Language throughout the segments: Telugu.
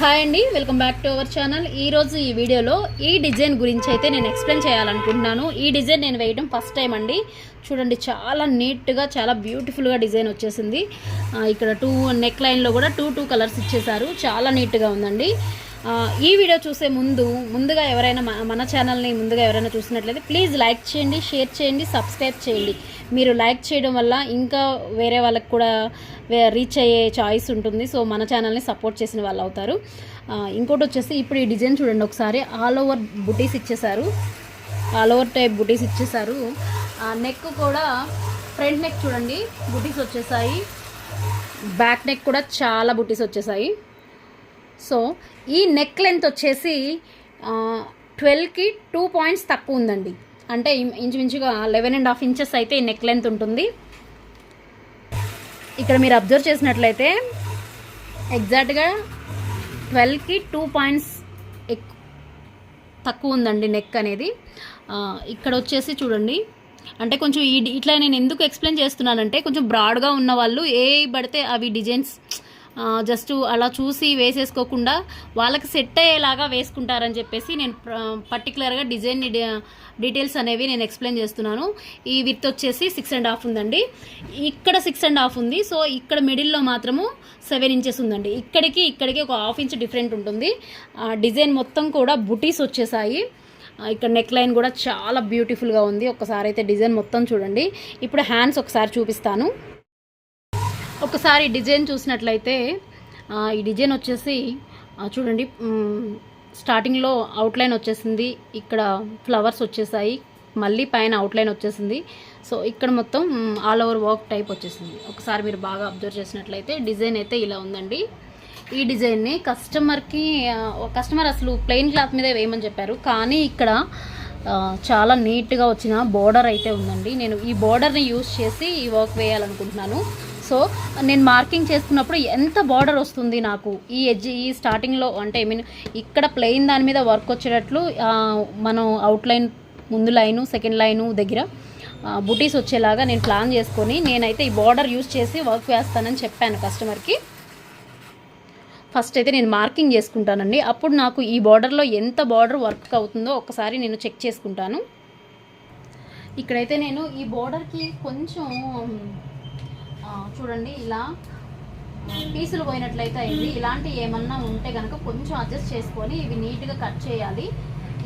హాయ్ అండి welcome back to our channel. ఈ రోజు ఈ వీడియోలో ఈ డిజైన్ గురించి అయితే నేను ఎక్స్ప్లెయిన్ చేయాలనుకుంటున్నాను. ఈ డిజైన్ నేను వేయడం ఫస్ట్ టైం అండి. చూడండి చాలా నీట్గా చాలా బ్యూటిఫుల్గా డిజైన్ వచ్చేసింది. ఇక్కడ టూ నెక్ లైన్లో కూడా టూ టూ కలర్స్ ఇచ్చేసారు చాలా నీట్గా ఉందండి. ఈ వీడియో చూసే ముందు ముందుగా ఎవరైనా మన ఛానల్ని ముందుగా ఎవరైనా చూసినట్లయితే ప్లీజ్ లైక్ చేయండి షేర్ చేయండి సబ్స్క్రైబ్ చేయండి. మీరు లైక్ చేయడం వల్ల ఇంకా వేరే వాళ్ళకి కూడా రీచ్ అయ్యే చాయిస్ ఉంటుంది. సో మన ఛానల్ని సపోర్ట్ చేసిన వాళ్ళు అవుతారు. ఇంకోటి వచ్చేసి ఇప్పుడు ఈ డిజైన్ చూడండి ఒకసారి. ఆల్ ఓవర్ బుటీస్ ఇచ్చేసారు ఆల్ ఓవర్ టైప్ బుటీస్ ఇచ్చేసారు నెక్ కూడా ఫ్రంట్ నెక్ చూడండి. బుటీస్ వచ్చేసాయి. బ్యాక్ నెక్ కూడా చాలా బుటీస్ వచ్చేసాయి. సో ఈ నెక్ లెంత్ వచ్చేసి ట్వెల్వ్కి టూ పాయింట్స్ తక్కువ ఉందండి. అంటే ఇంచుమించుగా లెవెన్ అండ్ హాఫ్ ఇంచెస్ అయితే ఈ నెక్ లెంత్ ఉంటుంది. ఇక్కడ మీరు అబ్జర్వ్ చేసినట్లయితే ఎగ్జాక్ట్గా ట్వెల్వ్కి టూ పాయింట్స్ ఎక్ తక్కువ ఉందండి నెక్ అనేది. ఇక్కడ వచ్చేసి చూడండి. అంటే కొంచెం ఈ ఇట్లా నేను ఎందుకు ఎక్స్ప్లెయిన్ చేస్తున్నానంటే కొంచెం బ్రాడ్గా ఉన్న వాళ్ళు ఏ పడితే అవి డిజైన్స్ జస్ట్ అలా చూసి వేసేసుకోకుండా వాళ్ళకి సెట్ అయ్యేలాగా వేసుకుంటారని చెప్పేసి నేను పర్టికులర్గా డిజైన్ డీటెయిల్స్ అనేవి నేను ఎక్స్ప్లెయిన్ చేస్తున్నాను. ఈ విత్ వచ్చేసి సిక్స్ అండ్ హాఫ్ ఉందండి. ఇక్కడ సిక్స్ అండ్ హాఫ్ ఉంది. సో ఇక్కడ మిడిల్లో మాత్రము సెవెన్ ఇంచెస్ ఉందండి. ఇక్కడికి ఇక్కడికి ఒక హాఫ్ ఇంచ్ డిఫరెంట్ ఉంటుంది. డిజైన్ మొత్తం కూడా బుటీస్ వచ్చేసాయి. ఇక్కడ నెక్ లైన్ కూడా చాలా బ్యూటిఫుల్గా ఉంది. ఒకసారి అయితే డిజైన్ మొత్తం చూడండి. ఇప్పుడు హ్యాండ్స్ ఒకసారి చూపిస్తాను. ఒకసారి డిజైన్ చూసినట్లయితే ఈ డిజైన్ వచ్చేసి చూడండి స్టార్టింగ్లో అవుట్లైన్ వచ్చేసింది ఇక్కడ ఫ్లవర్స్ వచ్చేసాయి మళ్ళీ పైన అవుట్లైన్ వచ్చేసింది. సో ఇక్కడ మొత్తం ఆల్ ఓవర్ వర్క్ టైప్ వచ్చేసింది. ఒకసారి మీరు బాగా అబ్జర్వ్ చేసినట్లయితే డిజైన్ అయితే ఇలా ఉందండి. ఈ డిజైన్ని కస్టమర్కి కస్టమర్ అసలు ప్లెయిన్ క్లాత్ మీద వేయమని చెప్పారు. కానీ ఇక్కడ చాలా నీట్గా వచ్చిన బోర్డర్ అయితే ఉందండి. నేను ఈ బోర్డర్ని యూస్ చేసి ఈ వర్క్ వేయాలనుకుంటున్నాను. సో నేను మార్కింగ్ చేసుకున్నప్పుడు ఎంత బార్డర్ వస్తుంది నాకు ఈ ఎడ్జ్ ఈ స్టార్టింగ్లో? అంటే ఐ మీన్ ఇక్కడ ప్లెయిన్ దాని మీద వర్క్ వచ్చేటట్లు మనం అవుట్లైన్ ముందు లైను సెకండ్ లైను దగ్గర బుటీస్ వచ్చేలాగా నేను ప్లాన్ చేసుకొని నేనైతే ఈ బార్డర్ యూస్ చేసి వర్క్ వేస్తానని చెప్పాను కస్టమర్కి. ఫస్ట్ అయితే నేను మార్కింగ్ చేసుకుంటానండి. అప్పుడు నాకు ఈ బార్డర్లో ఎంత బార్డర్ వర్క్ అవుతుందో ఒకసారి నేను చెక్ చేసుకుంటాను. ఇక్కడైతే నేను ఈ బార్డర్కి కొంచెం చూడండి ఇలా పీసులు పోయినట్లయితే అయింది. ఇలాంటి ఏమన్నా ఉంటే కనుక కొంచెం అడ్జస్ట్ చేసుకొని ఇవి నీట్గా కట్ చేయాలి.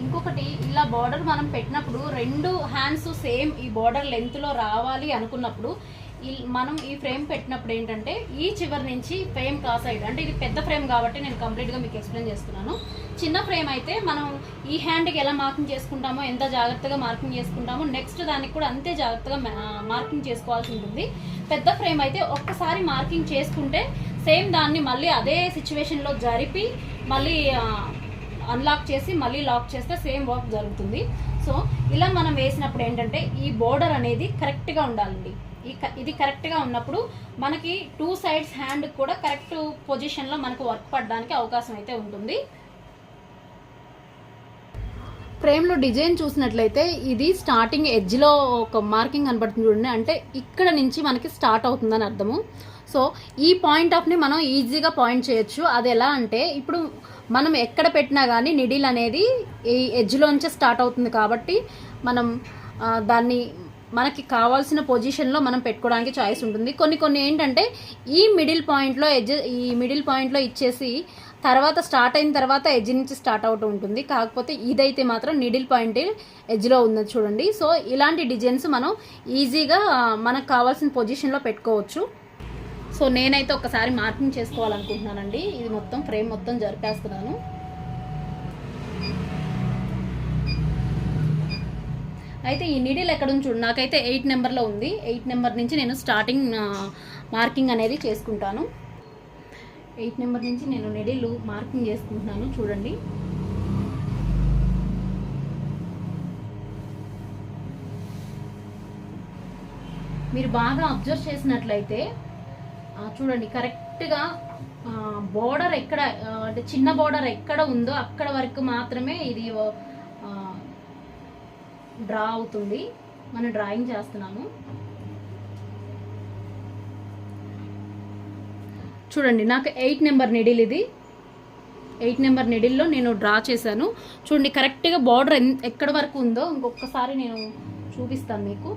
ఇంకొకటి ఇలా బార్డర్ మనం పెట్టినప్పుడు రెండు హ్యాండ్స్ సేమ్ ఈ బార్డర్ లెంత్లో రావాలి అనుకున్నప్పుడు మనం ఈ ఫ్రేమ్ పెట్టినప్పుడు ఏంటంటే ఈ చివరి నుంచి ఫ్రేమ్ క్రాస్ సైడ్ అంటే ఇది పెద్ద ఫ్రేమ్ కాబట్టి నేను కంప్లీట్గా మీకు ఎక్స్ప్లెయిన్ చేస్తున్నాను. చిన్న ఫ్రేమ్ అయితే మనం ఈ హ్యాండ్కి ఎలా మార్కింగ్ చేసుకుంటామో ఎంత జాగ్రత్తగా మార్కింగ్ చేసుకుంటామో నెక్స్ట్ దానికి కూడా అంతే జాగ్రత్తగా మార్కింగ్ చేసుకోవాల్సి ఉంటుంది. పెద్ద ఫ్రేమ్ అయితే ఒక్కసారి మార్కింగ్ చేసుకుంటే సేమ్ దాన్ని మళ్ళీ అదే సిచ్యువేషన్లో జరిపి మళ్ళీ అన్లాక్ చేసి మళ్ళీ లాక్ చేస్తే సేమ్ వర్క్ జరుగుతుంది. సో ఇలా మనం వేసినప్పుడు ఏంటంటే ఈ బోర్డర్ అనేది కరెక్ట్గా ఉండాలండి. ఇది కరెక్ట్గా ఉన్నప్పుడు మనకి టూ సైడ్స్ హ్యాండ్ కూడా కరెక్ట్ పొజిషన్లో మనకు వర్క్ పడడానికి అవకాశం అయితే ఉంటుంది. ఫ్రేమ్లో డిజైన్ చూసినట్లయితే ఇది స్టార్టింగ్ ఎడ్జ్లో ఒక మార్కింగ్ కనబడుతుంది చూడండి. అంటే ఇక్కడ నుంచి మనకి స్టార్ట్ అవుతుందని అర్థము. సో ఈ పాయింట్ ఆఫ్ని మనం ఈజీగా పాయింట్ చేయొచ్చు. అది ఎలా అంటే ఇప్పుడు మనం ఎక్కడ పెట్టినా కానీ నిడిల్ అనేది ఈ ఎడ్జ్లోంచే స్టార్ట్ అవుతుంది కాబట్టి మనం దాన్ని మనకి కావాల్సిన పొజిషన్లో మనం పెట్టుకోవడానికి చాయిస్ ఉంటుంది. కొన్ని కొన్ని ఏంటంటే ఈ మిడిల్ పాయింట్లో ఎడ్జ్ ఈ మిడిల్ పాయింట్లో ఇచ్చేసి తర్వాత స్టార్ట్ అయిన తర్వాత ఎడ్జ్ నుంచి స్టార్ట్ అవుతూ ఉంటుంది. కాకపోతే ఇదైతే మాత్రం నిడిల్ పాయింట్ ఎడ్జ్లో ఉన్నది చూడండి. సో ఇలాంటి డిజైన్స్ మనం ఈజీగా మనకు కావాల్సిన పొజిషన్లో పెట్టుకోవచ్చు. సో నేనైతే ఒకసారి మార్కింగ్ చేసుకోవాలనుకుంటున్నానండి. ఇది మొత్తం ఫ్రేమ్ మొత్తం జరిపేస్తున్నాను. అయితే ఈ నీడిల్ ఎక్కడ ఉంది చూడు నాకైతే ఎయిట్ నెంబర్లో ఉంది. ఎయిట్ నెంబర్ నుంచి నేను స్టార్టింగ్ మార్కింగ్ అనేది చేసుకుంటాను. ఎయిట్ నెంబర్ నుంచి నేను నెడిల్ మార్కింగ్ చేసుకుంటున్నాను చూడండి. మీరు బాగా అబ్జర్వ్ చేసినట్లయితే చూడండి కరెక్ట్గా బోర్డర్ ఎక్కడ అంటే చిన్న బోర్డర్ ఎక్కడ ఉందో అక్కడ వరకు మాత్రమే ఇది డ్రా అవుతుంది. మనం డ్రాయింగ్ చేస్తున్నాము. చూడండి నాకు ఎయిట్ నెంబర్ నిడిల్ ఇది. ఎయిట్ నెంబర్ నిడిల్లో నేను డ్రా చేశాను. చూడండి కరెక్ట్గా బార్డర్ ఎక్కడ వరకు ఉందో ఇంకొకసారి నేను చూపిస్తాను మీకు.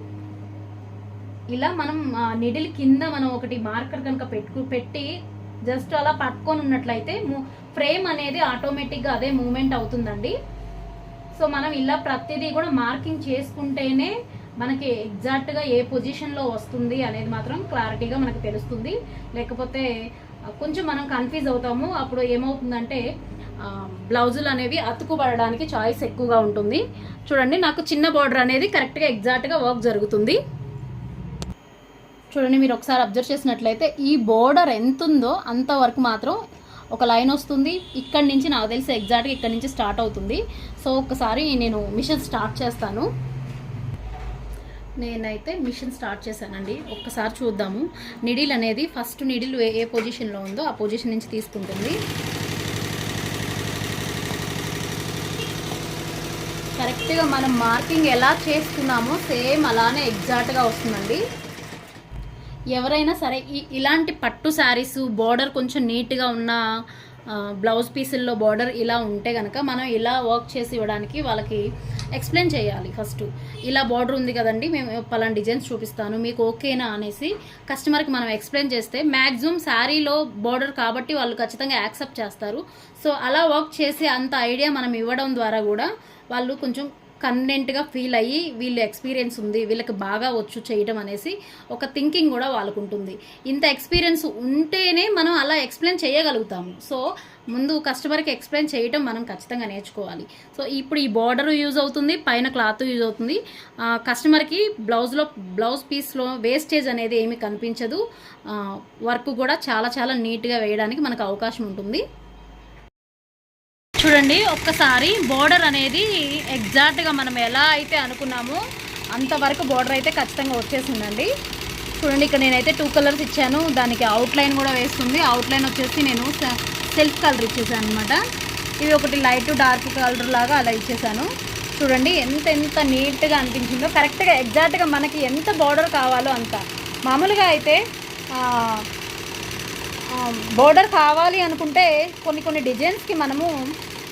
ఇలా మనం నిడిల్ కింద మనం ఒకటి మార్కర్ కనుక పెట్టు పెట్టి జస్ట్ అలా పట్టుకొని ఉన్నట్లయితే ఫ్రేమ్ అనేది ఆటోమేటిక్గా అదే మూమెంట్ అవుతుందండి. సో మనం ఇలా ప్రతిదీ కూడా మార్కింగ్ చేసుకుంటేనే మనకి ఎగ్జాక్ట్గా ఏ పొజిషన్లో వస్తుంది అనేది మాత్రం క్లారిటీగా మనకు తెలుస్తుంది. లేకపోతే కొంచెం మనం కన్ఫ్యూజ్ అవుతాము. అప్పుడు ఏమవుతుందంటే బ్లౌజులు అనేవి అతుకుపడడానికి చాయిస్ ఎక్కువగా ఉంటుంది. చూడండి నాకు చిన్న బార్డర్ అనేది కరెక్ట్గా ఎగ్జాక్ట్గా వర్క్ జరుగుతుంది. చూడండి మీరు ఒకసారి అబ్జర్వ్ చేసినట్లయితే ఈ బోర్డర్ ఎంత ఉందో అంతవరకు మాత్రం ఒక లైన్ వస్తుంది. ఇక్కడి నుంచి నాకు తెలిసి ఎగ్జాక్ట్గా ఇక్కడి నుంచి స్టార్ట్ అవుతుంది. సో ఒకసారి నేను మిషన్ స్టార్ట్ చేస్తాను. నేనైతే మిషన్ స్టార్ట్ చేశానండి. ఒక్కసారి చూద్దాము. నిడిల్ అనేది ఫస్ట్ నిడిల్ ఏ ఏ పొజిషన్లో ఉందో ఆ పొజిషన్ నుంచి తీసుకుంటుంది. కరెక్ట్గా మనం మార్కింగ్ ఎలా చేసుకున్నామో సేమ్ అలానే ఎగ్జాక్ట్గా వస్తుందండి. ఎవరైనా సరే ఇలాంటి పట్టు శారీస్ బార్డర్ కొంచెం నీట్గా ఉన్న బ్లౌజ్ పీసుల్లో బార్డర్ ఇలా ఉంటే కనుక మనం ఇలా వర్క్ చేసి ఇవ్వడానికి వాళ్ళకి ఎక్స్ప్లెయిన్ చేయాలి ఫస్ట్ ఇలా బార్డర్ ఉంది కదండి మేము పలానా డిజైన్స్ చూపిస్తాను మీకు ఓకేనా అనేసి కస్టమర్కి మనం ఎక్స్ప్లెయిన్ చేస్తే మ్యాక్సిమం శారీలో బార్డర్ కాబట్టి వాళ్ళు ఖచ్చితంగా యాక్సెప్ట్ చేస్తారు. సో అలా వర్క్ చేసి అంత ఐడియా మనం ఇవ్వడం ద్వారా కూడా వాళ్ళు కొంచెం కన్వెంట్గా ఫీల్ అయ్యి వీళ్ళు ఎక్స్పీరియన్స్ ఉంది వీళ్ళకి బాగా వచ్చు చేయడం అనేసి ఒక థింకింగ్ కూడా వాళ్ళకు ఉంటుంది ఇంత ఎక్స్పీరియన్స్ ఉంటేనే మనం అలా ఎక్స్ప్లెయిన్ చేయగలుగుతాము. సో ముందు కస్టమర్కి ఎక్స్ప్లెయిన్ చేయటం మనం ఖచ్చితంగా నేర్చుకోవాలి. సో ఇప్పుడు ఈ బార్డర్ యూజ్ అవుతుంది పైన క్లాత్ యూజ్ అవుతుంది. కస్టమర్కి బ్లౌజ్లో బ్లౌజ్ పీస్లో వేస్టేజ్ అనేది ఏమీ కనిపించదు. వర్క్ కూడా చాలా చాలా నీట్గా వేయడానికి మనకు అవకాశం ఉంటుంది. చూడండి ఒక్కసారి బోర్డర్ అనేది ఎగ్జాక్ట్గా మనం ఎలా అయితే అనుకున్నామో అంతవరకు బోర్డర్ అయితే ఖచ్చితంగా వచ్చేసిందండి. చూడండి ఇక్కడ నేనైతే టూ కలర్స్ ఇచ్చాను. దానికి అవుట్లైన్ కూడా వేస్తుంది. అవుట్లైన్ వచ్చేసి నేను సెల్ఫ్ కలర్ ఇచ్చేసాను అనమాట ఇవి ఒకటి లైట్ డార్క్ కలర్ లాగా అలా ఇచ్చేసాను. చూడండి ఎంత ఎంత నీట్గా అనిపించిందో. కరెక్ట్గా ఎగ్జాక్ట్గా మనకి ఎంత బార్డర్ కావాలో అంత. మామూలుగా అయితే బోర్డర్ కావాలి అనుకుంటే కొన్ని కొన్ని డిజైన్స్కి మనము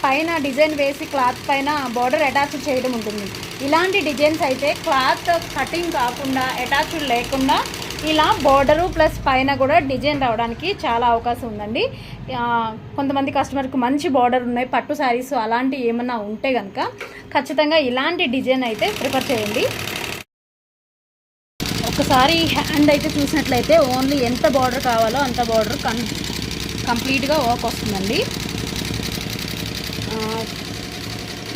పైన డిజైన్ వేసి క్లాత్ పైన బార్డర్ అటాచ్ చేయడం ఉంటుంది. ఇలాంటి డిజైన్స్ అయితే క్లాత్ కటింగ్ కాకుండా అటాచ్ లేకుండా ఇలా బార్డరు ప్లస్ పైన కూడా డిజైన్ రావడానికి చాలా అవకాశం ఉందండి. కొంతమంది కస్టమర్కి మంచి బార్డర్ ఉన్నాయి పట్టు శారీస్ అలాంటివి ఏమన్నా ఉంటే కనుక ఖచ్చితంగా ఇలాంటి డిజైన్ అయితే ప్రిఫర్ చేయండి. ఒకసారి హ్యాండ్ అయితే చూసినట్లయితే ఓన్లీ ఎంత బార్డర్ కావాలో అంత బార్డర్ కం కంప్లీట్గా వర్క్ వస్తుందండి.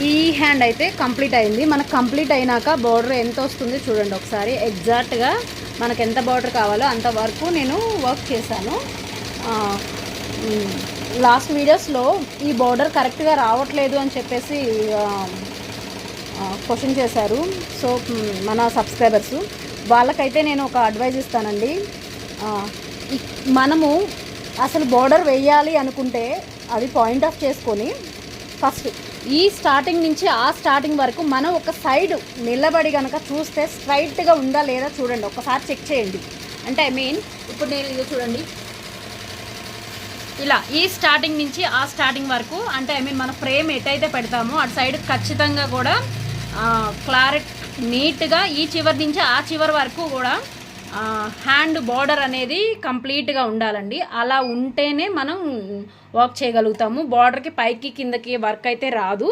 ఈ హ్యాండ్ అయితే కంప్లీట్ అయింది. మనకు కంప్లీట్ అయినాక బార్డర్ ఎంత వస్తుంది చూడండి ఒకసారి. ఎగ్జాక్ట్గా మనకు ఎంత బార్డర్ కావాలో అంత వరకు నేను వర్క్ చేశాను. లాస్ట్ వీడియోస్లో ఈ బార్డర్ కరెక్ట్గా రావట్లేదు అని చెప్పేసి క్వశ్చన్ చేశారు. సో మన సబ్స్క్రైబర్స్ వాళ్ళకైతే నేను ఒక అడ్వైజ్ ఇస్తానండి. మనము అసలు బార్డర్ వేయాలి అనుకుంటే అది పాయింట్ ఆఫ్ చేసుకొని ఫస్ట్. ఈ స్టార్టింగ్ నుంచి ఆ స్టార్టింగ్ వరకు మనం ఒక సైడ్ నిలబడి కనుక చూస్తే స్ట్రైట్గా ఉందా లేదా చూడండి. ఒకసారి చెక్ చేయండి. అంటే ఐ మీన్ ఇప్పుడు నేను ఇది చూడండి. ఇలా ఈ స్టార్టింగ్ నుంచి ఆ స్టార్టింగ్ వరకు అంటే ఐ మీన్ మన ఫ్రేమ్ ఎటైతే పెడతామో అటు సైడ్ ఖచ్చితంగా కూడా క్లారిట్ నీట్గా ఈ చివరి నుంచి ఆ చివరి వరకు కూడా హ్యాండ్ బార్డర్ అనేది కంప్లీట్గా ఉండాలండి. అలా ఉంటేనే మనం వర్క్ చేయగలుగుతాము. బార్డర్కి పైకి కిందకి వర్క్ అయితే రాదు.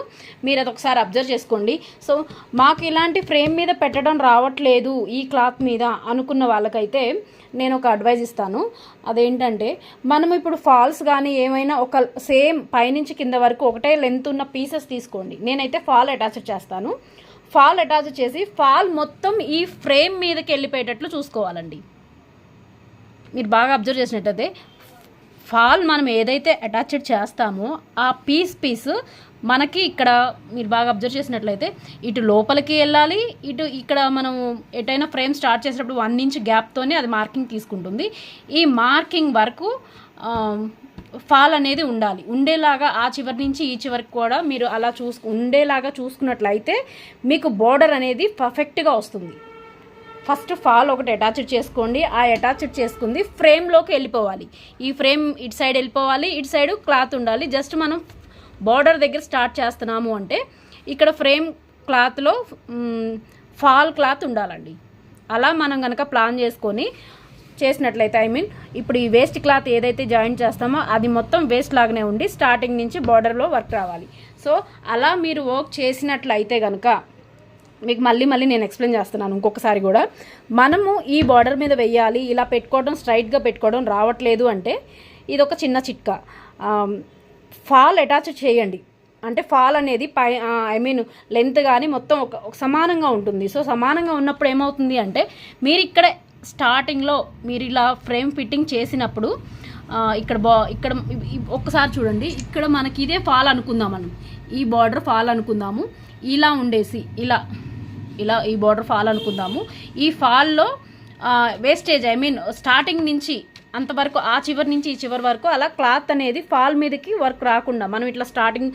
మీరు అది ఒకసారి అబ్జర్వ్ చేసుకోండి. సో మాకు ఇలాంటి ఫ్రేమ్ మీద పెట్టడం రావట్లేదు ఈ క్లాత్ మీద అనుకున్న వాళ్ళకైతే నేను ఒక అడ్వైజ్ ఇస్తాను. అదేంటంటే మనం ఇప్పుడు ఫాల్స్ కానీ ఏమైనా ఒక సేమ్ పైనుంచి కింద వరకు ఒకటే లెంత్ ఉన్న పీసెస్ తీసుకోండి. నేనైతే ఫాల్ అటాచ్ చేస్తాను. ఫాల్ అటాచ్ చేసి ఫాల్ మొత్తం ఈ ఫ్రేమ్ మీదకి వెళ్ళిపోయేటట్లు చూసుకోవాలండి. మీరు బాగా అబ్జర్వ్ చేసినట్టయితే ఫాల్ మనం ఏదైతే అటాచ్డ్ చేస్తామో ఆ పీస్ పీస్ మనకి ఇక్కడ మీరు బాగా అబ్జర్వ్ చేసినట్లయితే ఇటు లోపలికి వెళ్ళాలి ఇటు ఇక్కడ మనం ఎటైనా ఫ్రేమ్ స్టార్ట్ చేసేటప్పుడు వన్ ఇంచ్ గ్యాప్తోనే అది మార్కింగ్ తీసుకుంటుంది. ఈ మార్కింగ్ వరకు ఫాల్ అనేది ఉండాలి. ఉండేలాగా ఆ చివరి నుంచి ఈ చివరికి కూడా మీరు అలా చూసు ఉండేలాగా చూసుకున్నట్లయితే మీకు బోర్డర్ అనేది పర్ఫెక్ట్గా వస్తుంది. ఫస్ట్ ఫాల్ ఒకటి అటాచ్డ్ చేసుకోండి. ఆ అటాచ్డ్ చేసుకుంది ఫ్రేమ్లోకి వెళ్ళిపోవాలి. ఈ ఫ్రేమ్ ఇటు సైడ్ వెళ్ళిపోవాలి ఇటు సైడ్ క్లాత్ ఉండాలి. జస్ట్ మనం బార్డర్ దగ్గర స్టార్ట్ చేస్తున్నాము అంటే ఇక్కడ ఫ్రేమ్ క్లాత్లో ఫాల్ క్లాత్ ఉండాలండి. అలా మనం కనుక ప్లాన్ చేసుకొని చేసినట్లయితే ఐ మీన్ ఇప్పుడు ఈ వేస్ట్ క్లాత్ ఏదైతే జాయిన్ చేస్తామో అది మొత్తం వేస్ట్ లాగానే ఉండి స్టార్టింగ్ నుంచి బార్డర్లో వర్క్ రావాలి. సో అలా మీరు వర్క్ చేసినట్లయితే కనుక మీకు మళ్ళీ మళ్ళీ నేను ఎక్స్ప్లెయిన్ చేస్తున్నాను ఇంకొకసారి కూడా. మనము ఈ బార్డర్ మీద వెయ్యాలి ఇలా పెట్టుకోవడం స్ట్రైట్గా పెట్టుకోవడం రావట్లేదు అంటే ఇది ఒక చిన్న చిట్కా. ఫాల్ అటాచ్ చేయండి. అంటే ఫాల్ అనేది పై ఐ మీన్ లెంత్ కానీ మొత్తం ఒక ఒక సమానంగా ఉంటుంది. సో సమానంగా ఉన్నప్పుడు ఏమవుతుంది అంటే మీరు ఇక్కడ స్టార్టింగ్లో మీరు ఇలా ఫ్రేమ్ ఫిట్టింగ్ చేసినప్పుడు ఇక్కడ బా ఇక్కడ ఒక్కసారి చూడండి. ఇక్కడ మనకి ఇదే ఫాల్ అనుకుందాం మనం. ఈ బార్డర్ ఫాల్ అనుకుందాము. ఇలా ఉండేసి ఇలా ఇలా ఈ బార్డర్ ఫాల్ అనుకుందాము. ఈ ఫాల్లో వేస్టేజ్ ఐ మీన్ స్టార్టింగ్ నుంచి అంతవరకు ఆ చివరి నుంచి ఈ చివరి వరకు అలా క్లాత్ అనేది ఫాల్ మీదకి వర్క్ రాకుండా మనం ఇట్లా స్టార్టింగ్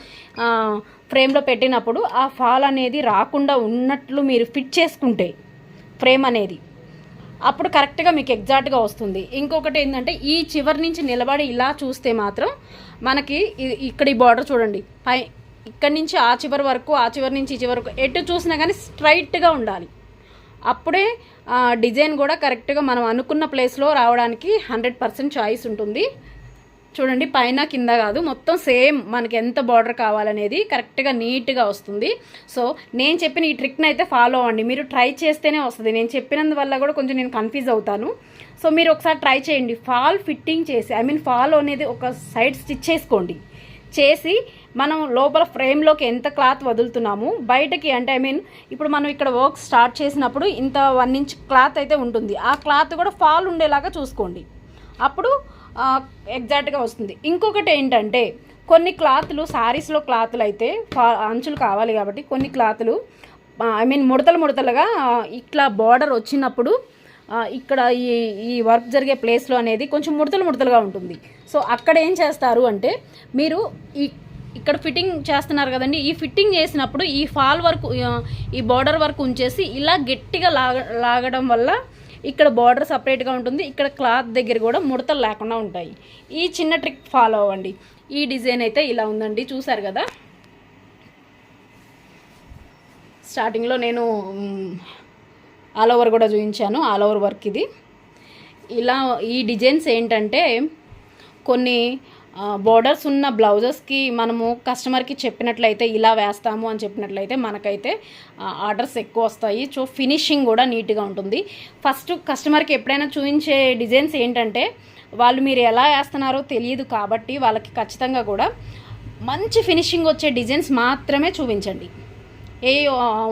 ఫ్రేమ్లో పెట్టినప్పుడు ఆ ఫాల్ అనేది రాకుండా ఉన్నట్లు మీరు ఫిట్ చేసుకుంటే ఫ్రేమ్ అనేది. అప్పుడు కరెక్ట్గా మీకు ఎగ్జాక్ట్గా వస్తుంది. ఇంకొకటి ఏంటంటే ఈ చివరి నుంచి నిలబడి ఇలా చూస్తే మాత్రం మనకి ఇక్కడ ఈ బార్డర్ చూడండి. పై ఇక్కడి నుంచి ఆ చివరి వరకు ఆ చివరి నుంచి ఈ చివరి వరకు ఎటు చూసినా కానీ స్ట్రైట్గా ఉండాలి. అప్పుడే డిజైన్ కూడా కరెక్ట్గా మనం అనుకున్న ప్లేస్లో రావడానికి హండ్రెడ్ పర్సెంట్ చాయిస్ ఉంటుంది. చూడండి పైన కింద కాదు మొత్తం సేమ్ మనకి ఎంత బార్డర్ కావాలనేది కరెక్ట్గా నీట్గా వస్తుంది. సో నేను చెప్పిన ఈ ట్రిక్ని అయితే ఫాలో అవ్వండి. మీరు ట్రై చేస్తేనే వస్తుంది. నేను చెప్పినందువల్ల కూడా కొంచెం నేను కన్ఫ్యూజ్ అవుతాను. సో మీరు ఒకసారి ట్రై చేయండి. ఫాల్ ఫిట్టింగ్ చేసి ఐ మీన్ ఫాల్ అనేది ఒక సైడ్ స్టిచ్ చేసుకోండి. చేసి మనం లోపల ఫ్రేమ్లోకి ఎంత క్లాత్ వదులుతున్నాము బయటకి అంటే ఐ మీన్ ఇప్పుడు మనం ఇక్కడ వర్క్ స్టార్ట్ చేసినప్పుడు ఇంత వన్ ఇంచ్ క్లాత్ అయితే ఉంటుంది. ఆ క్లాత్ కూడా ఫాల్ ఉండేలాగా చూసుకోండి. అప్పుడు ఎగ్జాక్ట్గా వస్తుంది. ఇంకొకటి ఏంటంటే కొన్ని క్లాత్లు శారీస్లో క్లాత్లు అయితే అంచులు కావాలి కాబట్టి కొన్ని క్లాత్లు ఐ మీన్ ముడతలు ముడతలుగా ఇట్లా బార్డర్ వచ్చినప్పుడు ఇక్కడ ఈ ఈ వర్క్ జరిగే ప్లేస్లో అనేది కొంచెం ముడతలు ముడతలుగా ఉంటుంది. సో అక్కడ ఏం చేస్తారు అంటే మీరు ఈ ఇక్కడ ఫిట్టింగ్ చేస్తున్నారు కదండి ఈ ఫిట్టింగ్ చేసినప్పుడు ఈ ఫాల్ వర్క్ ఈ బార్డర్ వర్క్ ఉంచేసి ఇలా గట్టిగా లాగ లాగడం వల్ల ఇక్కడ బార్డర్ సపరేట్గా ఉంటుంది. ఇక్కడ క్లాత్ దగ్గర కూడా ముడతలు లేకుండా ఉంటాయి. ఈ చిన్న ట్రిక్ ఫాలో అవ్వండి. ఈ డిజైన్ అయితే ఇలా ఉందండి. చూసారు కదా? స్టార్టింగ్లో నేను ఆల్ ఓవర్ కూడా చూపించాను. ఆల్ ఓవర్ వర్క్ ఇది. ఇలా ఈ డిజైన్స్ ఏంటంటే కొన్ని బోర్డర్స్ ఉన్న బ్లౌజెస్కి మనము కస్టమర్కి చెప్పినట్లయితే ఇలా వేస్తాము అని చెప్పినట్లయితే మనకైతే ఆర్డర్స్ ఎక్కువ వస్తాయి. సో ఫినిషింగ్ కూడా నీట్గా ఉంటుంది. ఫస్ట్ కస్టమర్కి ఎప్పుడైనా చూపించే డిజైన్స్ ఏంటంటే వాళ్ళు మీరు ఎలా వేస్తున్నారో తెలియదు కాబట్టి వాళ్ళకి ఖచ్చితంగా కూడా మంచి ఫినిషింగ్ వచ్చే డిజైన్స్ మాత్రమే చూపించండి. ఏ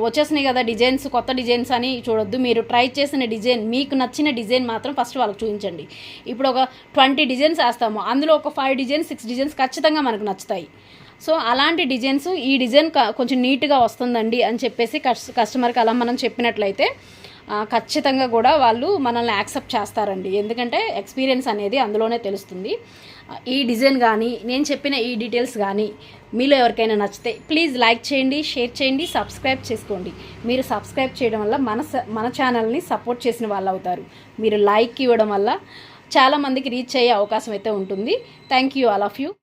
వచ్చేసినాయి కదా డిజైన్స్ కొత్త డిజైన్స్ అని చూడొద్దు. మీరు ట్రై చేసిన డిజైన్ మీకు నచ్చిన డిజైన్ మాత్రం ఫస్ట్ వాళ్ళకి చూపించండి. ఇప్పుడు ఒక ట్వంటీ డిజైన్స్ వేస్తాము. అందులో ఒక ఫైవ్ డిజైన్స్ సిక్స్ డిజైన్స్ ఖచ్చితంగా మనకు నచ్చుతాయి. సో అలాంటి డిజైన్స్ ఈ డిజైన్ కొంచెం నీట్గా వస్తుందండి అని చెప్పేసి కస్ కస్టమర్కి అలా మనం చెప్పినట్లయితే ఖచ్చితంగా కూడా వాళ్ళు మనల్ని యాక్సెప్ట్ చేస్తారండి. ఎందుకంటే ఎక్స్పీరియన్స్ అనేది అందులోనే తెలుస్తుంది. ఈ డిజైన్ కానీ నేను చెప్పిన ఈ డీటెయిల్స్ కానీ మీలో ఎవరికైనా నచ్చితే ప్లీజ్ లైక్ చేయండి షేర్ చేయండి సబ్స్క్రైబ్ చేసుకోండి. మీరు సబ్స్క్రైబ్ చేయడం వల్ల మన స- మన ఛానల్ని సపోర్ట్ చేసిన వాళ్ళు అవుతారు. మీరు లైక్ ఇవ్వడం వల్ల చాలామందికి రీచ్ అయ్యే అవకాశం అయితే ఉంటుంది. Thank you all of you.